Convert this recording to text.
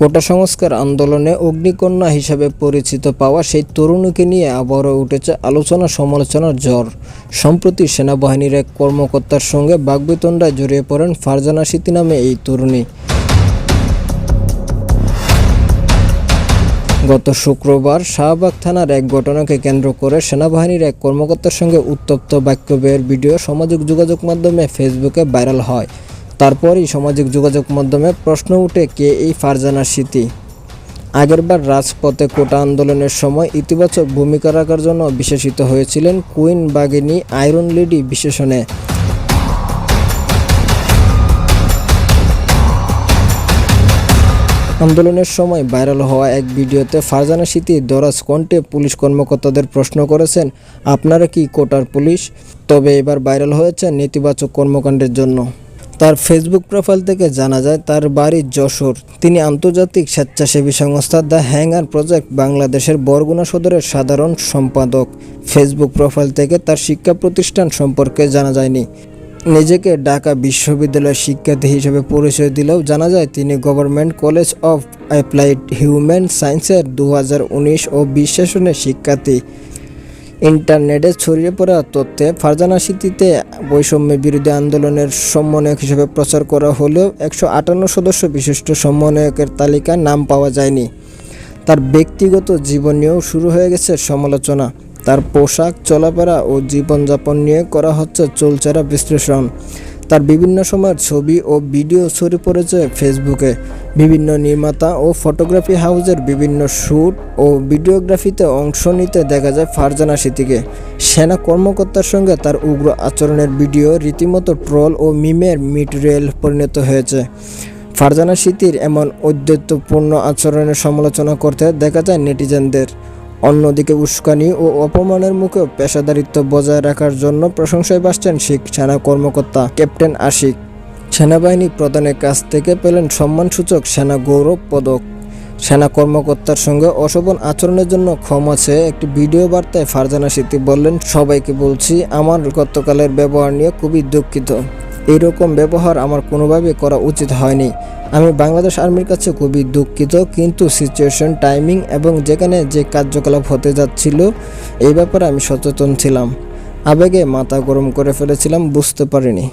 কোটা সংস্কার আন্দোলনে অগ্নিকন্যা হিসাবে পরিচিত পাওয়া সেই তরুণীকে নিয়ে আবারও উঠেছে আলোচনা সমালোচনার জ্বর। সম্প্রতি সেনাবাহিনীর এক কর্মকর্তার সঙ্গে বাগবিতণ্ডায় জড়িয়ে পড়েন ফারজানা সিতি নামে এই তরুণী। গত শুক্রবার শাহবাগ থানার এক ঘটনাকে কেন্দ্র করে সেনাবাহিনীর এক কর্মকর্তার সঙ্গে উত্তপ্ত বাক্য ভিডিও সামাজিক যোগাযোগ মাধ্যমে ফেসবুকে ভাইরাল হয়। তারপরই সামাজিক যোগাযোগ মাধ্যমে প্রশ্ন উঠে কে এই ফারজানা স্মৃতি আগেরবার রাজপথে কোটা আন্দোলনের সময় ইতিবাচক ভূমিকা রাখার জন্য বিশেষিত হয়েছিলেন কুইন বাগিনী আয়রন লেডি বিশেষণে। আন্দোলনের সময় ভাইরাল হওয়া এক ভিডিওতে ফারজানা স্মৃতি দরাজ কণ্ঠে পুলিশ কর্মকর্তাদের প্রশ্ন করেছেন, আপনারা কি কোটার পুলিশ? তবে এবার ভাইরাল হয়েছে নেতিবাচক কর্মকাণ্ডের জন্য। তার ফেসবুক প্রোফাইল থেকে জানা যায়, তার বাড়ি যশোর। তিনি আন্তর্জাতিক স্বেচ্ছাসেবী সংস্থা দ্য হ্যাঙ্গার প্রজেক্ট বাংলাদেশের বরগুনা সদরের সাধারণ সম্পাদক। ফেসবুক প্রোফাইল থেকে তার শিক্ষা প্রতিষ্ঠান সম্পর্কে জানা যায়নি। নিজেকে ঢাকা বিশ্ববিদ্যালয়ের শিক্ষার্থী হিসেবে পরিচয় দিলেও জানা যায়, তিনি government college of applied human সায়েন্সের দু হাজার উনিশ ও বিশ সেশনের শিক্ষার্থী। ইন্টারনেটে ছড়িয়ে পড়া তথ্যে ফারজানা সিটিতে বৈষম্যের বিরোধী আন্দোলনের সমন্বয়ক হিসেবে প্রচার করা হলেও একশো আটান্ন সদস্য বিশিষ্ট সমন্বয়কের তালিকা নাম পাওয়া যায়নি। তার ব্যক্তিগত জীবন নিয়েও শুরু হয়ে গেছে সমালোচনা। তার পোশাক, চলাফেরা ও জীবনযাপন নিয়ে করা হচ্ছে চলচেরা বিশ্লেষণ। তার বিভিন্ন সময়ের ছবি ও ভিডিও ছড়িয়ে পড়েছে ফেসবুকে। বিভিন্ন নির্মাতা ও ফটোগ্রাফি হাউজের বিভিন্ন শ্যুট ও ভিডিওগ্রাফিতে অংশ নিতে দেখা যায় ফারজানা স্মৃতিকে সেনা কর্মকর্তার সঙ্গে তার উগ্র আচরণের ভিডিও রীতিমতো ট্রল ও মিমের মিটেরিয়াল পরিণত হয়েছে। ফারজানা স্মৃতির এমন ঔদ্ধত্যপূর্ণ আচরণের সমালোচনা করতে দেখা যায় নেটিজেনদের। অন্যদিকে উস্কানি ও অপমানের মুখেও পেশাদারিত্ব বজায় রাখার জন্য প্রশংসায় বাসছেন শিখ সেনা কর্মকর্তা ক্যাপ্টেন আশিক। সেনাবাহিনী প্রধানের কাছ থেকে পেলেন সম্মানসূচক সেনা গৌরব পদক। সেনা কর্মকর্তার সঙ্গে অশোভন আচরণের জন্য ক্ষমা চেয়ে একটি ভিডিও বার্তায় ফারজানা স্মৃতি বললেন, সবাইকে বলছি, আমার গতকালের ব্যবহার নিয়ে খুবই দুঃখিত। এইরকম ব্যবহার আমার কোনোভাবে করা উচিত হয়নি। আমি বাংলাদেশ আর্মির কাছে খুবই দুঃখিত, কিন্তু সিচুয়েশন টাইমিং এবং যেখানে যে কার্যকলাপ হতে যাচ্ছিল, এই ব্যাপারে আমি সচেতন ছিলাম। আবেগে মাথা গরম করে ফেলেছিলাম, বুঝতে পারিনি।